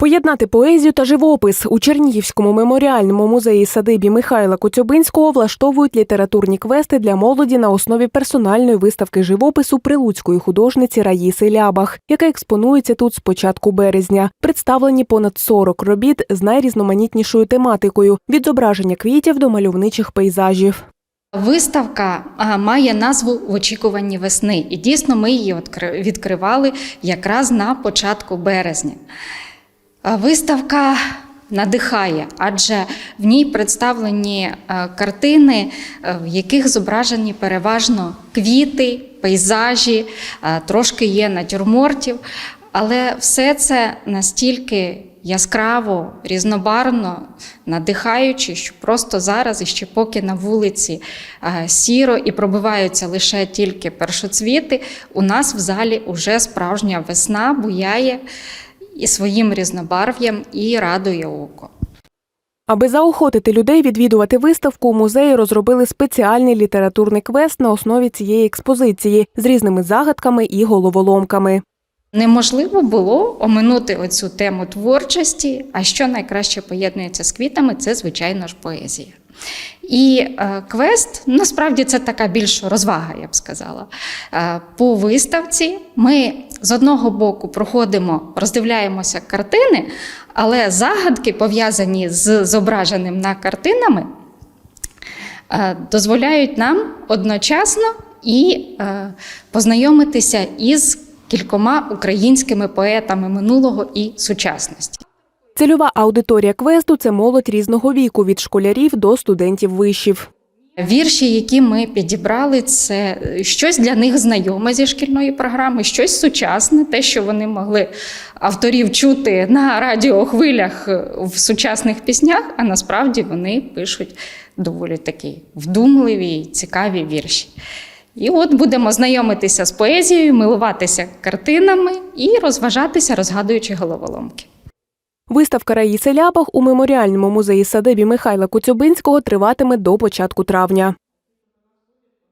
Поєднати поезію та живопис у Чернігівському меморіальному музеї садибі Михайла Коцюбинського влаштовують літературні квести для молоді на основі персональної виставки живопису прилуцької художниці Раїси Лябах, яка експонується тут з початку березня. Представлені понад 40 робіт з найрізноманітнішою тематикою від зображення квітів до мальовничих пейзажів. Виставка має назву В очікуванні весни, і дійсно ми її відкри- відкривали якраз на початку березня. Виставка надихає, адже в ній представлені е, картини, е, в яких зображені переважно квіти, пейзажі, е, трошки є натюрмортів, але все це настільки яскраво, різнобарвно, надихаюче, що просто зараз, і ще поки на вулиці сіро і пробиваються лише тільки першоцвіти, у нас в залі уже справжня весна буяє і своїм різнобарв'ям і радує око. Аби заохотити людей відвідувати виставку, у музеї розробили спеціальний літературний квест на основі цієї експозиції з різними загадками і головоломками. Неможливо було оминути оцю тему творчості, а що найкраще поєднується з квітами, це, звичайно ж, поезія. І е, квест насправді це така більш розвага, я б сказала. Е, по виставці ми з одного боку проходимо, роздивляємося картини, але загадки, пов'язані з зображеним на картинами, е, дозволяють нам одночасно і е, познайомитися із кількома українськими поетами минулого і сучасності. Цільова аудиторія квесту це молодь різного віку від школярів до студентів вишів. Вірші, які ми підібрали, це щось для них знайоме зі шкільної програми, щось сучасне, те, що вони могли авторів чути на радіохвилях в сучасних піснях, а насправді вони пишуть доволі такі вдумливі цікаві вірші. І от будемо знайомитися з поезією, милуватися картинами і розважатися, розгадуючи головоломки. Виставка Раїси Лябах у меморіальному музеї садибі Михайла Коцюбинського триватиме до початку травня.